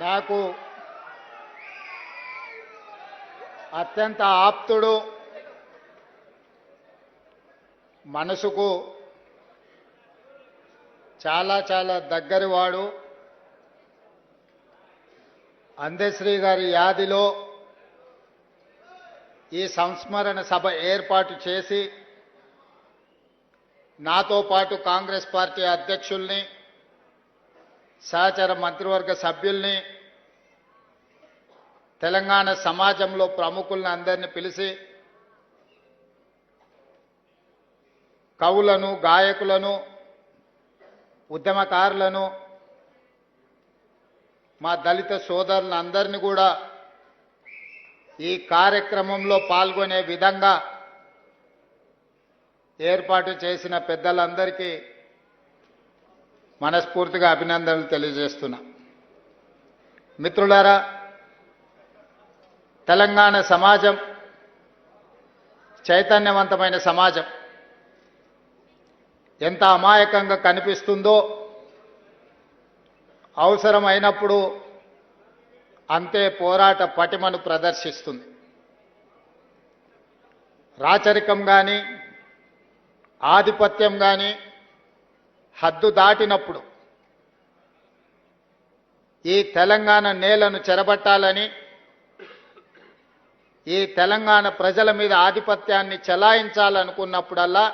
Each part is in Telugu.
నాకు అత్యంత ఆప్తుడు మనసుకు చాలా చాలా దగ్గరివాడు. అందశ్రీ గారి యాదిలో ఈ సంస్మరణ సభ ఏర్పాటు చేసి నాతో పాటు కాంగ్రెస్ పార్టీ అధ్యక్షుల్ని సహచర మంత్రివర్గ సభ్యుల్ని తెలంగాణ సమాజంలో ప్రముఖుల్ని అందరినీ పిలిచి కవులను గాయకులను ఉద్యమకారులను మా దళిత సోదరులందరినీ కూడా ఈ కార్యక్రమంలో పాల్గొనే విధంగా ఏర్పాటు చేసిన పెద్దలందరికీ మనస్ఫూర్తిగా అభినందనలు తెలియజేస్తున్నా. మిత్రులారా తెలంగాణ సమాజం చైతన్యవంతమైన సమాజం. ఎంత అమాయకంగా కనిపిస్తుందో అవసరమైనప్పుడు అంతే పోరాట పటిమను ప్రదర్శిస్తుంది. రాచరికం కానీ ఆధిపత్యం కానీ హద్దు దాటినప్పుడు ఈ తెలంగాణ నేలను చెరబట్టాలని ఈ తెలంగాణ ప్రజల మీద ఆధిపత్యాన్ని చెలాయించాలనుకున్నప్పుడల్లా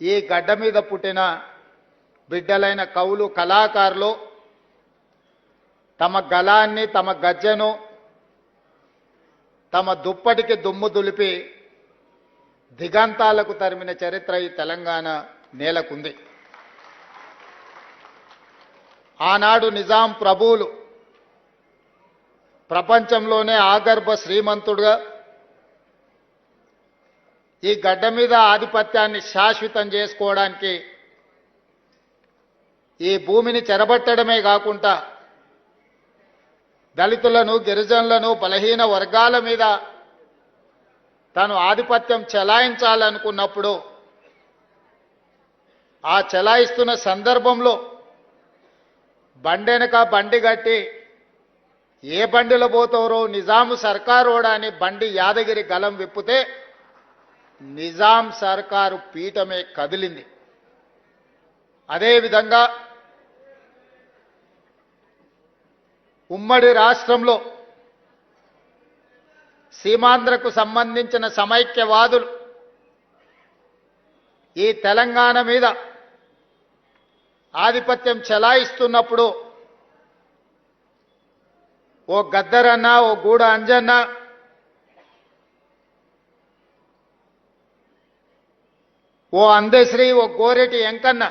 ఈ గడ్డ మీద పుట్టిన బిడ్డలైన కవులు కళాకారులు తమ గలాన్ని తమ గజ్జెను తమ దుప్పటికి దుమ్ము దులిపి దిగంతాలకు తరిమిన చరిత్ర ఈ తెలంగాణ నేలకుంది. ఆనాడు నిజాం ప్రభువులు ప్రపంచంలోనే ఆగర్భ శ్రీమంతుడుగా ఈ గడ్డ మీద ఆధిపత్యాన్ని శాశ్వతం చేసుకోవడానికి ఈ భూమిని చెరబట్టడమే కాకుండా దళితులను గిరిజనులను బలహీన వర్గాల మీద తను ఆధిపత్యం చెలాయించాలనుకున్నప్పుడు ఆ చెలాయిస్తున్న సందర్భంలో బండెనక బండి కట్టి ఏ బండిలో పోతారో నిజాము సర్కారోడా అని బండి యాదగిరి గలం విప్పితే నిజాం సర్కారు పీఠమే కదిలింది. అదేవిధంగా ఉమ్మడి రాష్ట్రంలో సీమాంధ్రకు సంబంధించిన సమైక్యవాదులు ఈ తెలంగాణ మీద ఆధిపత్యం చెలాయిస్తున్నప్పుడు ఓ గద్దరన్న ఓ గూడ అంజన్న ఓ అందశ్రీ ఓ గోరెటి ఎంకన్న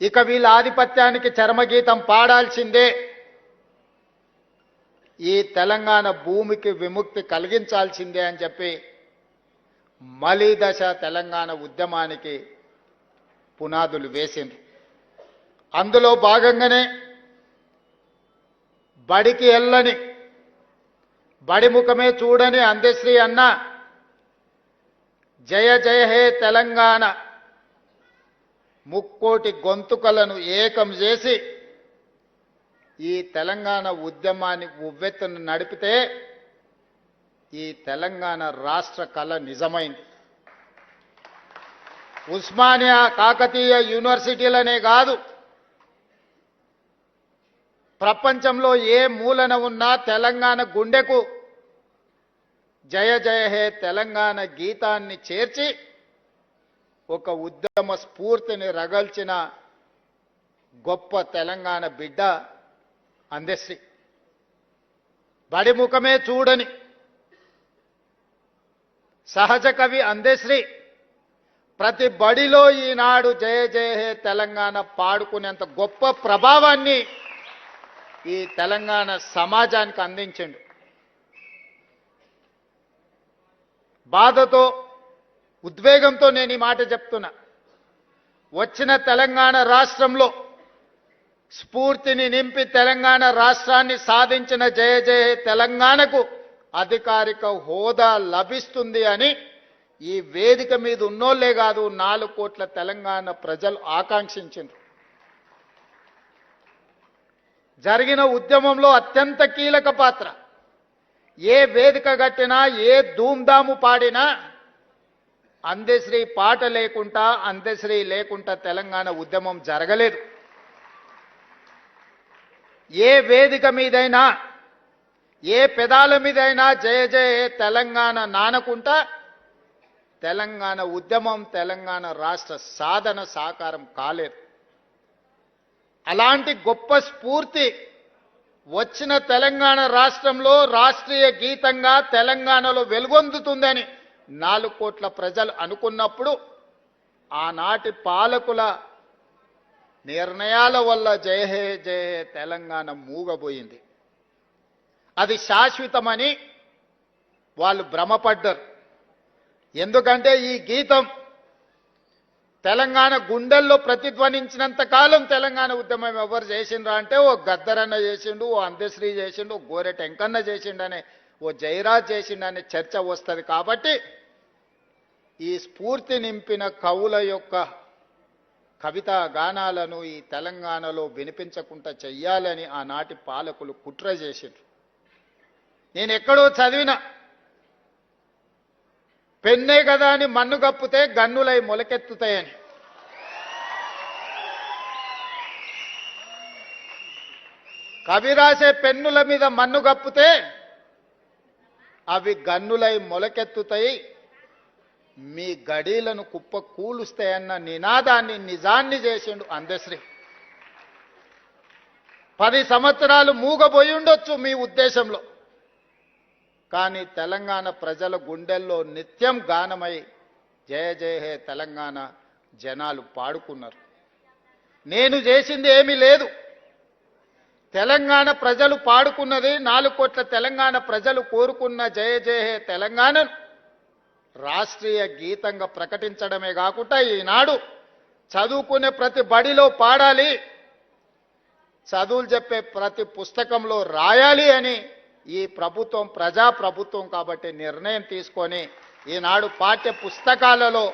ఇక వీళ్ళ ఆధిపత్యానికి చర్మగీతం పాడాల్సిందే. ఈ తెలంగాణ భూమికి విముక్తి కలిగించాల్సిందే అని చెప్పి మలిదశ తెలంగాణ ఉద్యమానికి పునాదులు వేసింది. అందులో భాగంగానే బడికి వెళ్ళని బడి ముఖమే చూడని అందశ్రీ అన్న జయ జయ హే తెలంగాణ ముక్కోటి గొంతుకలను ఏకం చేసి ఈ తెలంగాణ ఉద్యమాన్ని ఉవ్వెత్తును నడిపితే ఈ తెలంగాణ రాష్ట్ర కళ నిజమైంది. ఉస్మానియా కాకతీయ యూనివర్సిటీలనే కాదు. ప్రపంచంలో ఏ మూలన ఉన్నా తెలంగాణ గుండెకు జయ జయ హే తెలంగాణ గీతాన్ని చేర్చి ఒక ఉద్యమ స్ఫూర్తిని రగల్చిన గొప్ప తెలంగాణ బిడ్డ అందశ్రీ. బడి ముఖమే చూడని సహజ కవి అందశ్రీ. ప్రతి బడిలో ఈనాడు జయ జయ హే తెలంగాణ పాడుకునేంత గొప్ప ప్రభావాన్ని ఈ తెలంగాణ సమాజానికి అందించండు. బాధతో ఉద్వేగంతో నేను ఈ మాట చెప్తున్నా. వచ్చిన తెలంగాణ రాష్ట్రంలో స్ఫూర్తిని నింపి తెలంగాణ రాష్ట్రాన్ని సాధించిన జయ జయ హే తెలంగాణకు అధికారిక హోదా లభిస్తుంది అని ఈ వేదిక మీద ఉన్నోళ్ళే కాదు నాలుగు కోట్ల తెలంగాణ ప్రజలు ఆకాంక్షించారు జరిగిన ఉద్యమంలో అత్యంత కీలక పాత్ర. ఏ వేదిక కట్టినా ఏ ధూమ్ధాము పాడినా అందశ్రీ పాట లేకుండా అందశ్రీ లేకుండా తెలంగాణ ఉద్యమం జరగలేదు. ఏ వేదిక మీదైనా ఏ పెదాల మీదైనా జయ జయ తెలంగాణ నానకుంటా తెలంగాణ ఉద్యమం తెలంగాణ రాష్ట్ర సాధన సాకారం కాలేదు. అలాంటి గొప్ప స్ఫూర్తి వచ్చిన తెలంగాణ రాష్ట్రంలో రాష్ట్రీయ గీతంగా తెలంగాణలో వెలుగొందుతుందని నాలుగు కోట్ల ప్రజలు అనుకున్నప్పుడు ఆనాటి పాలకుల నిర్ణయాల వల్ల జయ హే జయ హే తెలంగాణ మూగబోయింది. అది శాశ్వతమని వాళ్ళు భ్రమపడ్డారు. ఎందుకంటే ఈ గీతం తెలంగాణ గుండెల్లో ప్రతిధ్వనించినంత కాలం తెలంగాణ ఉద్యమం ఎవరు చేసిండ్రా అంటే ఓ గద్దరన్న చేసిండు ఓ అందశ్రీ చేసిండు ఓ గోరె టెంకన్న చేసిండనే ఓ జయరాజ్ చేసిండనే చర్చ వస్తుంది కాబట్టి ఈ స్ఫూర్తి నింపిన కవుల యొక్క కవితా గానాలను ఈ తెలంగాణలో వినిపించకుండా చెయ్యాలని ఆనాటి పాలకులు కుట్ర చేసిండ్రు. నేను ఎక్కడో చదివిన పెన్నే కదా అని మన్ను కప్పితే గన్నులై మొలకెత్తుతాయని. కవి రాసే పెన్నుల మీద మన్ను కప్పితే అవి గన్నులై మొలకెత్తుతాయి. మీ గడీలను కుప్ప కూలుస్తాయన్న నినాదాన్ని నిజాన్ని చేసిండు అందశ్రీ పది సంవత్సరాలు మూగబోయి ఉండొచ్చు మీ ఉద్దేశంలో. కానీ తెలంగాణ ప్రజల గుండెల్లో నిత్యం గానమై జయ జయ హే తెలంగాణ జనాలు పాడుకున్నారు. నేను చేసింది ఏమీ లేదు. తెలంగాణ ప్రజలు పాడుకున్నది నాలుగు కోట్ల తెలంగాణ ప్రజలు కోరుకున్న జయ జయ హే తెలంగాణను రాష్ట్రీయ గీతంగా ప్రకటించడమే కాకుండా ఈనాడు చదువుకునే ప్రతి బడిలో పాడాలి. చదువులు చెప్పే ప్రతి పుస్తకంలో రాయాలి అని ఈ ప్రభుత్వం ప్రజా ప్రభుత్వం కాబట్టి నిర్ణయం తీసుకొని ఈనాడు పాఠ్య పుస్తకాలలో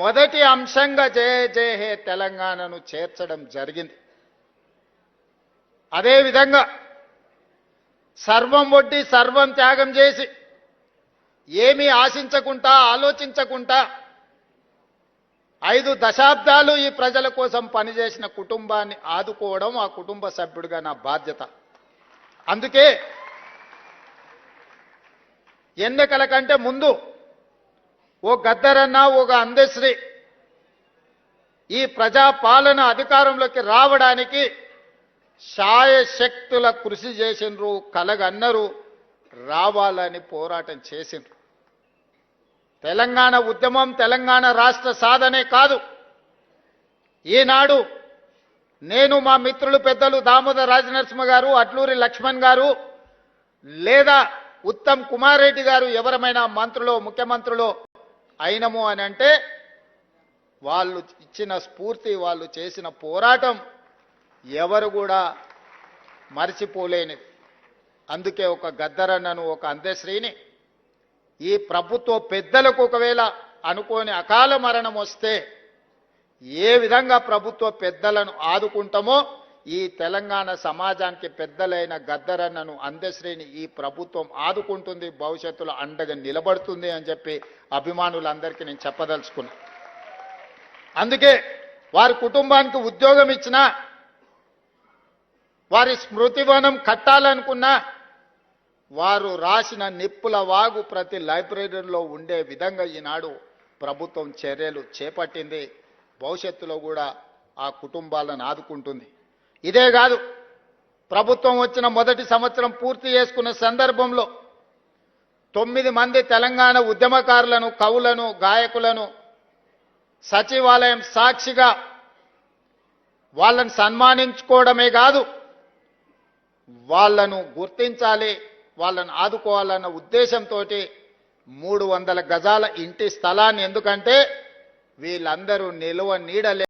మొదటి అంశంగా జయ జయ హే తెలంగాణను చేర్చడం జరిగింది. అదేవిధంగా సర్వం వడ్డి సర్వం త్యాగం చేసి ఏమీ ఆశించకుండా ఆలోచించకుండా ఐదు దశాబ్దాలు ఈ ప్రజల కోసం పనిచేసిన కుటుంబాన్ని ఆదుకోవడం ఆ కుటుంబ సభ్యుడిగా నా బాధ్యత. అందుకే ఎన్నికల కంటే ముందు ఓ గద్దరన్న ఒక అందశ్రీ ఈ ప్రజాపాలన అధికారంలోకి రావడానికి శాయశక్తుల కృషి చేసిండ్రు కలగన్నరు రావాలని పోరాటం చేసిండ్రు. తెలంగాణ ఉద్యమం తెలంగాణ రాష్ట్ర సాధనే కాదు. ఈనాడు నేను మా మిత్రులు పెద్దలు దామోదర రాజనరసింహ గారు అట్లూరి లక్ష్మణ్ గారు లేదా ఉత్తమ్ కుమార్ రెడ్డి గారు ఎవరమైనా మంత్రులో ముఖ్యమంత్రులో అయినము అని అంటే వాళ్ళు ఇచ్చిన స్ఫూర్తి వాళ్ళు చేసిన పోరాటం ఎవరు కూడా మరిచిపోలేనిది. అందుకే ఒక గద్దరన్నను ఒక అందశ్రీని ఈ ప్రభుత్వ పెద్దలకు ఒకవేళ అనుకోని అకాల మరణం వస్తే ఏ విధంగా ప్రభుత్వ పెద్దలను ఆదుకుంటామో ఈ తెలంగాణ సమాజానికి పెద్దలైన గద్దరన్నను అందశ్రేణి ఈ ప్రభుత్వం ఆదుకుంటుంది భవిష్యత్తులో అండగా నిలబడుతుంది అని చెప్పి అభిమానులందరికీ నేను చెప్పదలుచుకున్నా. అందుకే వారి కుటుంబానికి ఉద్యోగం ఇచ్చినా వారి స్మృతివనం కట్టాలనుకున్నా వారు రాసిన నిప్పుల వాగు ప్రతి లైబ్రరీలో ఉండే విధంగా ఈనాడు ప్రభుత్వం చర్యలు చేపట్టింది. భవిష్యత్తులో కూడా ఆ కుటుంబాలను ఆదుకుంటుంది. ఇదే కాదు ప్రభుత్వం వచ్చిన మొదటి సంవత్సరం పూర్తి చేసుకున్న సందర్భంలో తొమ్మిది మంది తెలంగాణ ఉద్యమకారులను కవులను గాయకులను సచివాలయం సాక్షిగా వాళ్ళని సన్మానించుకోవడమే కాదు వాళ్ళను గుర్తించాలి వాళ్ళను ఆదుకోవాలన్న ఉద్దేశంతో మూడు వందల గజాల ఇంటి స్థలాన్ని. ఎందుకంటే వీళ్ళందరూ నిలువ నీడలే